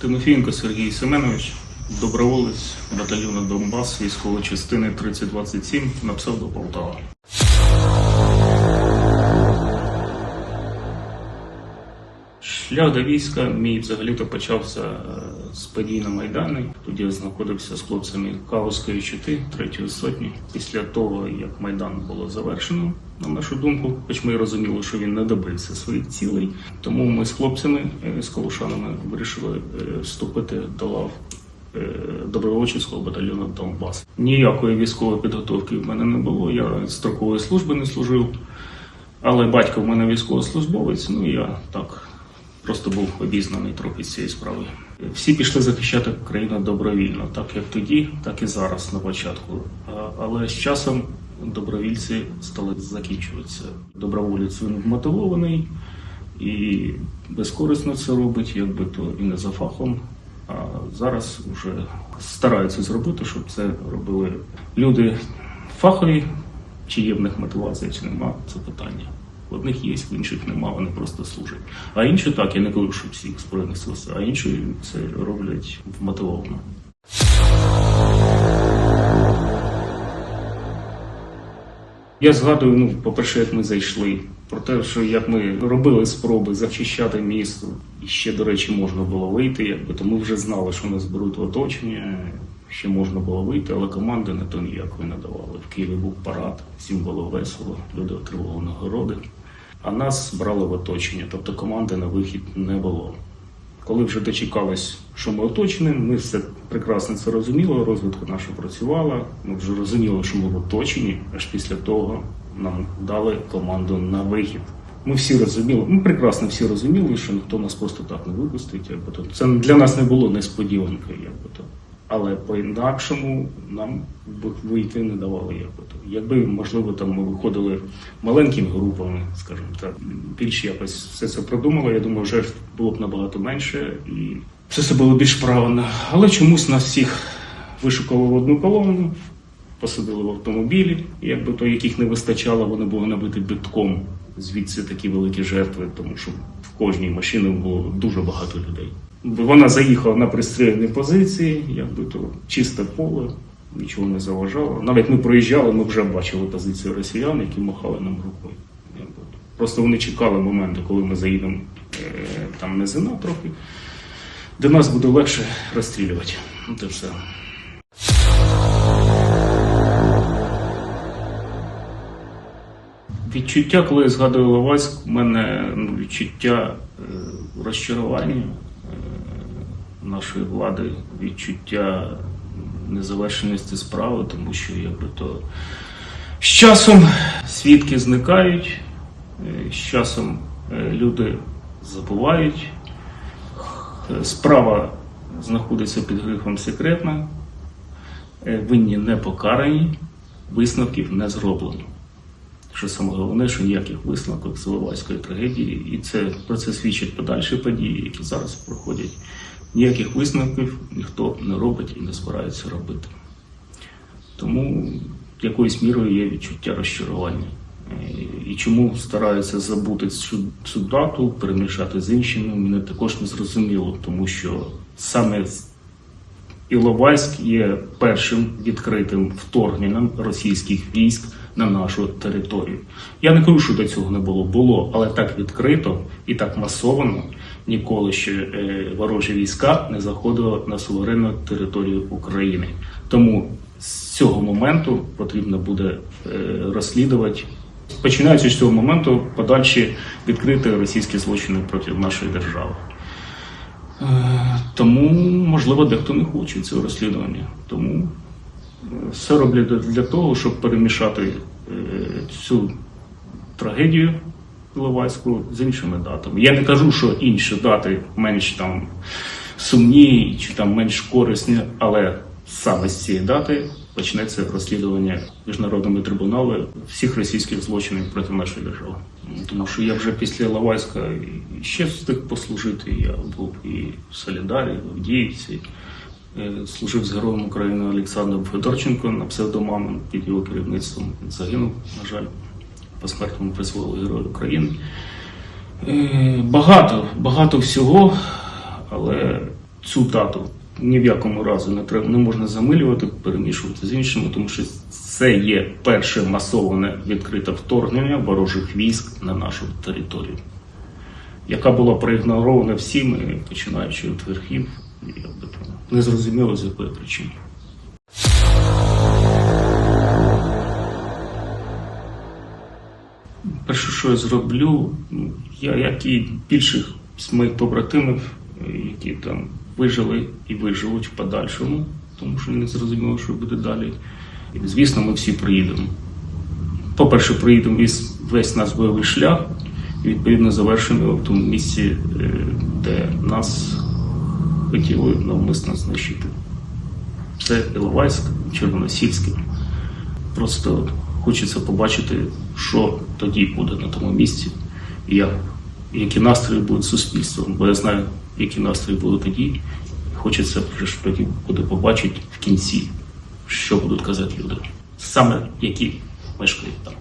Тимофієнко Сергій Семенович, доброволець батальйону Донбас військової частини 3027 на псевдо Полтава. Шлях до війська мій взагалі-то почався е, з подій на Майдані. Тоді я знаходився з хлопцями Калузької чити, третьої сотні. Після того, як Майдан було завершено, на нашу думку, хоч ми розуміли, що він не добився своїх цілей. Тому ми з хлопцями, е, з калушанами, вирішили е, вступити до лав добровольчого батальйону Донбас. Ніякої військової підготовки в мене не було. Я строкової служби не служив. Але батько в мене військовослужбовець, ну я так просто був обізнаний трохи з цієї справи. Всі пішли захищати країну добровільно, так як тоді, так і зараз на початку. Але з часом добровільці стали закінчуватися. Доброволець він вмотивований і безкорисно це робить, якби то і не за фахом. А зараз вже стараються зробити, щоб це робили люди фахові, чи є в них мотивація, чи нема, це питання. В одних є, в інших нема, вони просто служать. А інші так, я не кажу, що всіх збройних сил, а інші це роблять вмотивовано. Я згадую, ну, по-перше, як ми зайшли, про те, що як ми робили спроби захищати місто, і ще, до речі, можна було вийти, якби то ми вже знали, що нас беруть в оточення, ще можна було вийти, але команди на то ніякої не давали. В Києві був парад, всім було весело, люди отримували нагороди. А нас брали в оточення, тобто команди на вихід не було. Коли вже дочекались, що ми оточені, ми все прекрасно це розуміли, розвідка наша працювала, ми вже розуміли, що ми в оточенні, аж після того нам дали команду на вихід. Ми всі розуміли, ми прекрасно всі розуміли, що ніхто нас просто так не випустить. Якби то. Це для нас не було несподіванкою, якби то. Але по-інакшому нам вийти не давали то. Якби, можливо, там ми виходили маленькими групами, скажімо так, більш якось все це продумали, я думаю, жертв було б набагато менше і все це було більш правильно. Але чомусь нас всіх вишукали в одну колону, посадили в автомобілі, якби то яких не вистачало, вони були набиті битком. Звідси такі великі жертви, тому що в кожній машині було дуже багато людей. Вона заїхала на пристрільні позиції, якби то чисте поле, нічого не заважало. Навіть ми проїжджали, ми вже бачили позиції росіян, які махали нам рукою. Просто вони чекали моменту, коли ми заїдемо е, там низина трохи, де нас буде легше розстрілювати. От і все. Відчуття, коли я згадую Ловацьк, у мене ну, відчуття е, розчарування нашої влади, відчуття незавершеності справи, тому що якби то з часом свідки зникають, е, з часом е, люди забувають. Е, Справа знаходиться під грифом секретна, винні не покарані, висновків не зроблено. Що саме головне, що ніяких висновків з Іловайської трагедії, і це про це свідчать подальші події, які зараз проходять. Ніяких висновків ніхто не робить і не збирається робити. Тому якоюсь мірою є відчуття розчарування. Е, І чому стараються забути цю, цю дату, перемішати з іншими, мені також не зрозуміло, тому що саме Іловайськ є першим відкритим вторгненням російських військ на нашу територію. Я не кажу, що до цього не було. Було, але так відкрито і так масовано ніколи ще е, ворожі війська не заходили на суверенну територію України. Тому з цього моменту потрібно буде е, розслідувати. Починаючи з цього моменту, подальші відкриті російські злочини проти нашої держави. Е, Тому, можливо, дехто не хоче цього розслідування. Тому все роблять для- того, щоб перемішати е, цю трагедію Іловайську з іншими датами. Я не кажу, що інші дати менш там сумні чи там менш корисні, але саме з цієї дати почнеться розслідування міжнародними трибуналами всіх російських злочинів проти нашої держави. Тому що я вже після Іловайська ще встиг послужити. Я був і в Солідарі, і в Авдіївці. Е, Служив з героєм України Олександром Федорченко на псевдомамон під його керівництвом. Він загинув, на жаль, посмертно присвоїли Герой України. Е, Багато, багато всього, але цю дату ні в якому разі не треба не можна замилювати, перемішувати з іншими, тому що це є перше масоване відкрите вторгнення ворожих військ на нашу територію, яка була проігнорована всіми, починаючи від верхів, там незрозуміло з якої причини. Перше, що я зроблю, ну, я, як і більших з моїх побратимів, які там вижили і виживуть в подальшому, тому що не зрозуміло, що буде далі. І, звісно, ми всі приїдемо. По-перше, приїдемо весь, весь наш бойовий шлях і відповідно завершимо його в тому місці, е, де нас хотіли навмисно знищити. Це Іловайськ, Червоносільське. Просто хочеться побачити, що тоді буде на тому місці, і як, які настрої будуть суспільством. Бо я знаю, які настрої були тоді. Хочеться тоді буде побачити в кінці, що будуть казати люди, саме які мешкають там.